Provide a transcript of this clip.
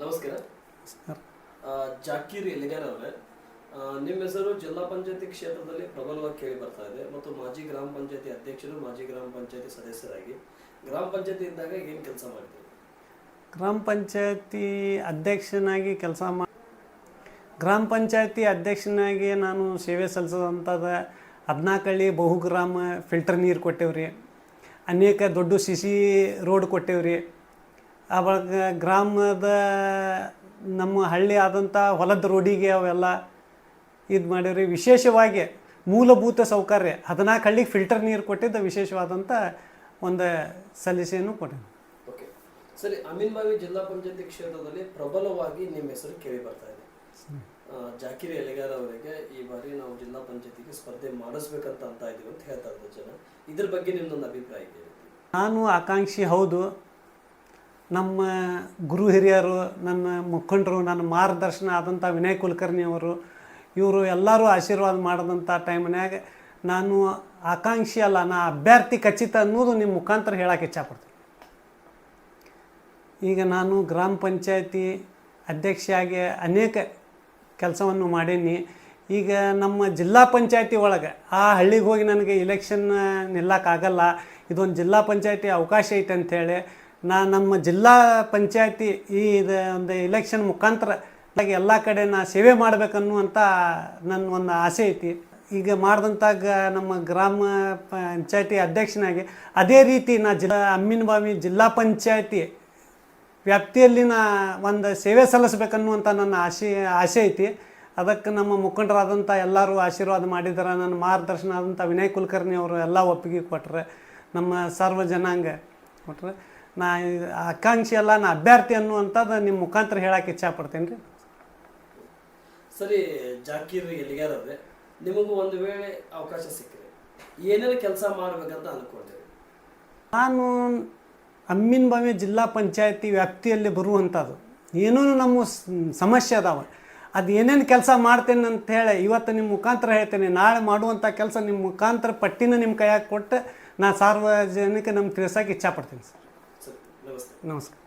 ನಮಸ್ಕಾರ. ಜಾಕೀರ್ ಎಲಿಗಾರ್ ಅವರೇ? ನಿಮ್ಮ ಹೆಸರು ಜಿಲ್ಲಾ ಪಂಚಾಯತಿ ಕ್ಷೇತ್ರದಲ್ಲಿ ಪ್ರಬಲವಾಗಿ ಕೇಳಿ ಬರ್ತಾ ಇದೆ ಮತ್ತು ಮಾಜಿ ಗ್ರಾಮ ಪಂಚಾಯತಿ ಅಧ್ಯಕ್ಷರು ಮಾಜಿ ಗ್ರಾಮ ಪಂಚಾಯತಿ ಸದಸ್ಯರಾಗಿ. ಗ್ರಾಮ ಪಂಚಾಯತಿ ಇದ್ದಾಗ ಏನು ಕೆಲಸ ಮಾಡ್ತೀವಿ ಗ್ರಾಮ ಪಂಚಾಯತಿ ಅಧ್ಯಕ್ಷನಾಗಿ ಕೆಲಸ ಮಾ ಗ್ರಾಮ ಪಂಚಾಯತಿ ಅಧ್ಯಕ್ಷನಾಗಿ ನಾನು ಸೇವೆ ಸಲ್ಲಿಸೋದಂಥದ್ದು ಹದಿನಾಲ್ಕಳ್ಳಿ ಬಹುಗ್ರಾಮ ಫಿಲ್ಟರ್ ನೀರು ಕೊಟ್ಟೇವ್ರಿ. ಅನೇಕ ದೊಡ್ಡ ಸಿ ಸಿ ರೋಡ್ ಕೊಟ್ಟೇವ್ರಿ. ಆವಾಗ ಗ್ರಾಮದ ನಮ್ಮ ಹಳ್ಳಿ ಆದಂಥ ಹೊಲದ ರೋಡಿಗೆ ಅವೆಲ್ಲ ಇದು ಮಾಡಿವ್ರಿ. ವಿಶೇಷವಾಗಿ ಮೂಲಭೂತ ಸೌಕರ್ಯ. ಹದಿನಾಲ್ಕು ಹಳ್ಳಿಗೆ ಫಿಲ್ಟರ್ ನೀರು ಕೊಟ್ಟಿದ್ದ ವಿಶೇಷವಾದಂಥ ಒಂದು ಸಲ್ಲಿಸೆಯನ್ನು ಕೊಟ್ಟಿದ್ದೆ ಓಕೆ. ಸರಿ ಅಮೀನ್ಬಾವಿ ಜಿಲ್ಲಾ ಪಂಚಾಯತಿ ಕ್ಷೇತ್ರದಲ್ಲಿ ಪ್ರಬಲವಾಗಿ ನಿಮ್ಮ ಹೆಸರು ಕೇಳಿ ಬರ್ತಾ ಇದೆ. ಜಾಕಿರಿ ಎಲೆಗಾರ ಅವರಿಗೆ ಈ ಬಾರಿ ನಾವು ಜಿಲ್ಲಾ ಪಂಚಾಯತಿಗೆ ಸ್ಪರ್ಧೆ ಮಾಡಿಸ್ಬೇಕಂತ ಅಂತ ಇದೀವಿ ಅಂತ ಹೇಳ್ತಾ ಇದ್ರು ಜನ. ಇದ್ರ ಬಗ್ಗೆ ನಿಮ್ದೊಂದು ಅಭಿಪ್ರಾಯ ಇದೆ ನಾನು ಆಕಾಂಕ್ಷಿ ಹೌದು. ನಮ್ಮ ಗುರು ಹಿರಿಯರು, ನನ್ನ ಮುಖಂಡರು, ನನ್ನ ಮಾರ್ಗದರ್ಶನ ಆದಂಥ ವಿನಯ್ ಕುಲಕರ್ಣಿ ಅವರು, ಇವರು ಎಲ್ಲರೂ ಆಶೀರ್ವಾದ ಮಾಡಿದಂಥ ಟೈಮ್ನ್ಯಾಗ ನಾನು ಆಕಾಂಕ್ಷಿ ಅಲ್ಲ, ನಾ ಅಭ್ಯರ್ಥಿ ಖಚಿತ ಅನ್ನೋದು ನಿಮ್ಮ ಮುಖಾಂತರ ಹೇಳಕ್ಕೆ ಇಚ್ಛಪಡ್ತೀನಿ. ಈಗ ನಾನು ಗ್ರಾಮ ಪಂಚಾಯತಿ ಅಧ್ಯಕ್ಷೆಯಾಗಿ ಅನೇಕ ಕೆಲಸವನ್ನು ಮಾಡೀನಿ. ಈಗ ನಮ್ಮ ಜಿಲ್ಲಾ ಪಂಚಾಯತಿ ಒಳಗೆ ಆ ಹಳ್ಳಿಗೆ ಹೋಗಿ ನನಗೆ ಇಲೆಕ್ಷನ್ ನಿಲ್ಲಕ್ಕಾಗಲ್ಲ. ಇದೊಂದು ಜಿಲ್ಲಾ ಪಂಚಾಯತಿ ಅವಕಾಶ ಐತೆ ಅಂಥೇಳಿ ನಾ ನಮ್ಮ ಜಿಲ್ಲಾ ಪಂಚಾಯತಿ ಈ ಇದು ಒಂದು ಇಲೆಕ್ಷನ್ ಮುಖಾಂತರ ಎಲ್ಲ ಕಡೆ ನಾ ಸೇವೆ ಮಾಡಬೇಕನ್ನುವಂಥ ನನ್ನ ಒಂದು ಆಸೆ ಐತಿ. ಈಗ ಮಾಡಿದಂಥ ಗ ನಮ್ಮ ಗ್ರಾಮ ಪಂಚಾಯತಿ ಅಧ್ಯಕ್ಷನಾಗಿ ಅದೇ ರೀತಿ ನಾ ಜಿಲ್ಲಾ ಅಮ್ಮಿನಬಾವಿ ಜಿಲ್ಲಾ ಪಂಚಾಯತಿ ವ್ಯಾಪ್ತಿಯಲ್ಲಿ ನಾ ಒಂದು ಸೇವೆ ಸಲ್ಲಿಸ್ಬೇಕನ್ನುವಂಥ ನನ್ನ ಆಸೆ ಆಸೆ ಐತಿ. ಅದಕ್ಕೆ ನಮ್ಮ ಮುಖಂಡರಾದಂಥ ಎಲ್ಲರೂ ಆಶೀರ್ವಾದ ಮಾಡಿದ್ದಾರೆ ನನ್ನ ಮಾರ್ಗದರ್ಶನ ಆದಂಥ ವಿನಯ್ ಕುಲಕರ್ಣಿ ಅವರು ಎಲ್ಲ ಒಪ್ಪಿಗೆ ಕೊಟ್ಟರೆ ನಮ್ಮ ಸರ್ವ ಜನಾಂಗ ಕೊಟ್ಟರೆ ನಾ ಆಕಾಂಕ್ಷಿ ಅಲ್ಲ ನಾ ಅಭ್ಯರ್ಥಿ ಅನ್ನುವಂಥದ್ದು ನಿಮ್ಮ ಮುಖಾಂತರ ಹೇಳಕ್ಕೆ ಇಚ್ಛಪಡ್ತೇನೆ ರೀ ಸರಿ ಜಾಕೀರ್ ಎಲ್ಲಿಗಾರೆ ನಿಮಗೂ ಒಂದು ವೇಳೆ ಅವಕಾಶ ಸಿಕ್ಕಿದೆ ಏನೇನು ಕೆಲಸ ಮಾಡಬೇಕಂತ ಅನ್ಕೊಂಡಿರಿ ನಾನು ಅಮ್ಮಿನಬಾವಿ ಜಿಲ್ಲಾ ಪಂಚಾಯತಿ ವ್ಯಾಪ್ತಿಯಲ್ಲಿ ಬರುವಂಥದ್ದು. ಏನೂ ನಮ್ಮ ಸಮಸ್ಯೆ ಅದಾವೆ. ಅದು ಏನೇನು ಕೆಲಸ ಮಾಡ್ತೇನೆ ಅಂತ ಹೇಳಿ ಇವತ್ತು ನಿಮ್ಮ ಮುಖಾಂತರ ಹೇಳ್ತೇನೆ. ನಾಳೆ ಮಾಡುವಂಥ ಕೆಲಸ ನಿಮ್ಮ ಮುಖಾಂತರ ಪಟ್ಟಿನ ನಿಮ್ಮ ಕೈಯಾಗ ಕೊಟ್ಟು ನಾನು ಸಾರ್ವಜನಿಕ ನಮ್ಗೆ ತಿಳಿಸೋಕೆ ಇಚ್ಛಪಡ್ತೀನಿ ಸರ್. ಸರಿ ನಮಸ್ತೆ ನಮಸ್ಕಾರ